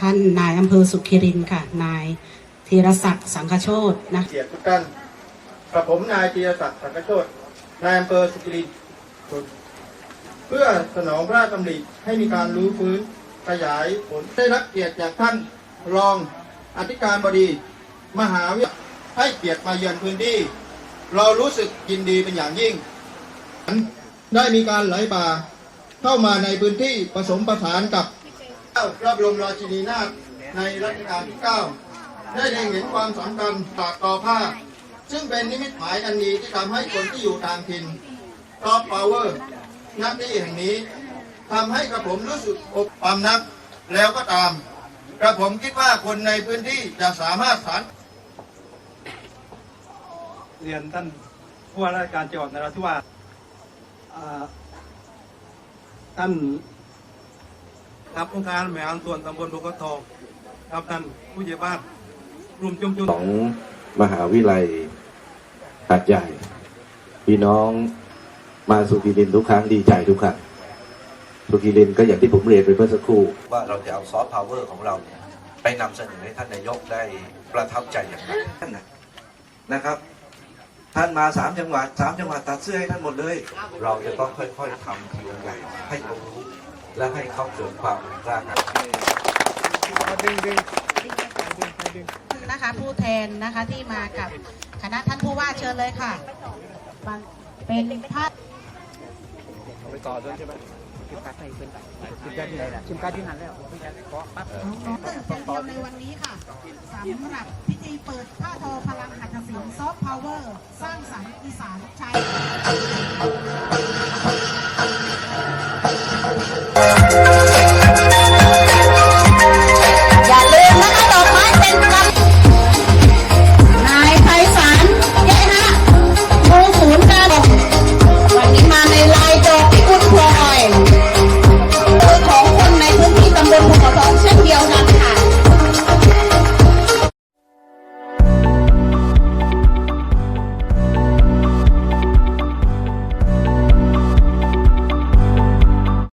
ท่านนายอำเภอสุขิรินค่ะ นายธีรศักดิ์สังคโชตนะเกียรติทุกท่านกับผมนายจีรศักดิ์สังกโชตนายอำเภอสุกิรินเพื่อสนองพระราชดำริให้มีการรู้ฟื้นขยายผลได้รับเกียรติจากท่านรองอธิการบดีมหาวิทยาลัยให้เกียรติมาเยือนพื้นที่ เรารู้สึกยินดีเป็นอย่างยิ่ง ได้มีการไหลบ่าเข้ามาในพื้นที่ผสมประสานกับ พระบรมราชินีนาถในรัชกาลที่ 9 ได้เล็งเห็นความสำคัญตากตอผ้า ซึ่งเป็นนิมิตหมายอันดีที่ทำให้คนที่อยู่ต่างถิ่นทอปพาวเวอร์นักที่แห่งนี้ทำให้กระผมรู้สึกอบความนักแล้วก็ตาม กระผมคิดว่าคนในพื้นที่จะสามารถสานเรียนท่านผู้ว่าราชการจังหวัดนราธิวาสอ่าท่าน ครับองค์การแหม่อันส่วนตำบลบกทองครับท่านผู้ใหญ่บ้านรวมจุมจุของมหาวิทยาลัยหาดใหญ่พี่น้องมาสุขีรินทร์ทุกครั้งดีใจทุกครั้งสุขีรินทร์ก็อย่างที่ผมเรียนไปเมื่อสักครู่ ว่าเราจะเอาซอฟต์พาวเวอร์ของเราเนี่ยไปนำเสนอให้ท่านนายกได้ประทับใจอย่างไรท่านนะนะครับ ท่านมาสามจังหวัดสามจังหวัดตัดเสื้อให้ท่านหมดเลย เราจะต้องค่อยๆทำทีละอย่างให้เขารู้ และให้เขาเกิดความกล้าหาญนะคะผู้แทนนะคะที่มากับคณะท่านผู้ว่าเชิญเลยค่ะมาเป็นภาพไปต่อด้วยใช่ไหมชิมการ์ดให้เพื่อนชิมการ์ดที่ไหนล่ะชิมการ์ดที่หันแล้วชิมการ์ดเคาะปั๊บน้องๆตื่นเต้นในวันนี้ค่ะสำหรับพิธีเปิดผ้าทอพลังหัตถศิลป์ซอฟต์พาวเวอร์ สร้างสรรค์อีสานใช้